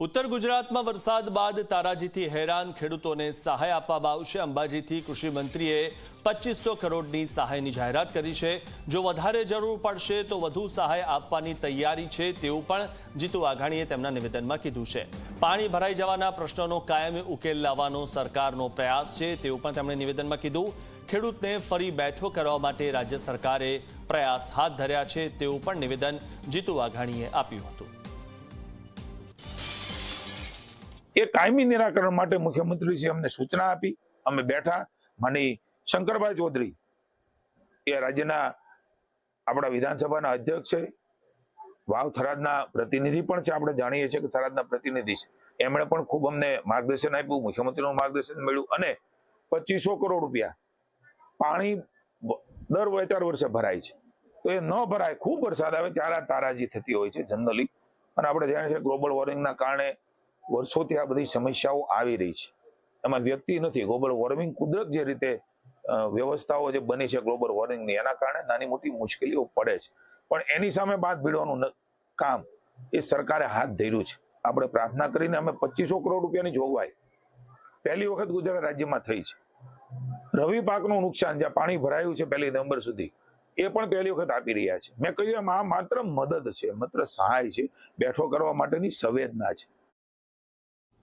ઉત્તર ગુજરાતમાં વરસાદ બાદ તારાજીથી હેરાન ખેડૂતોને સહાય આપવામાં આવશે. અંબાજીથી કૃષિ મંત્રીએ પચીસો કરોડની સહાયની જાહેરાત કરી છે. જો વધારે જરૂર પડશે તો વધુ સહાય આપવાની તૈયારી છે તેવું પણ જીતુ વાઘાણીએ તેમના નિવેદનમાં કીધું છે. પાણી ભરાઈ જવાના પ્રશ્નોનો કાયમી ઉકેલ લાવવાનો સરકારનો પ્રયાસ છે તેવું પણ તેમણે નિવેદનમાં કીધું. ખેડૂતને ફરી બેઠો કરવા માટે રાજ્ય સરકારે પ્રયાસ હાથ ધર્યા છે તેવું પણ નિવેદન જીતુ વાઘાણીએ આપ્યું હતું. એ કાયમી નિરાકરણ માટે મુખ્યમંત્રીશ્રી અમને સૂચના આપી. અમે બેઠા. માની શંકરભાઈ ચૌધરી, એ રાજ્યના આપણા વિધાનસભાના અધ્યક્ષ છે. વાવ થરાદના પ્રતિનિધિ પણ છે. આપણે જાણીએ છીએ કે થરાદના પ્રતિનિધિ છે. એમણે પણ ખૂબ અમને માર્ગદર્શન આપ્યું, મુખ્યમંત્રીનું માર્ગદર્શન મળ્યું અને પચીસો કરોડ રૂપિયા પાણી દર ચાર વર્ષે ભરાય છે. તો એ ન ભરાય. ખૂબ વરસાદ આવે ત્યારે તારાજી થતી હોય છે જનરલી. અને આપણે જાણીએ છીએ ગ્લોબલ વોર્મિંગના કારણે વર્ષોથી આ બધી સમસ્યાઓ આવી રહી છે. એમાં વ્યક્તિ નથી ગ્લોબલ વોર્મિંગ કુદરત જે રીતે વ્યવસ્થાઓ જે બની છે ગ્લોબલ વોર્મિંગની એના કારણે નાની મોટી મુશ્કેલીઓ પડે છે. પણ એની સામે બાદ ભીડવાનું કામ એ સરકારે હાથ ધર્યું છે. આપણે પ્રાર્થના કરીને અમે પચીસો કરોડ રૂપિયાની જોગવાઈ પહેલી વખત ગુજરાત રાજ્યમાં થઈ છે. રવિ પાકનું નુકસાન, જ્યાં પાણી ભરાયું છે પહેલી નવેમ્બર સુધી, એ પણ પહેલી વખત આપી રહ્યા છે. મેં કહ્યું, એમ આ માત્ર મદદ છે, માત્ર સહાય છે, બેઠો કરવા માટેની સંવેદના છે.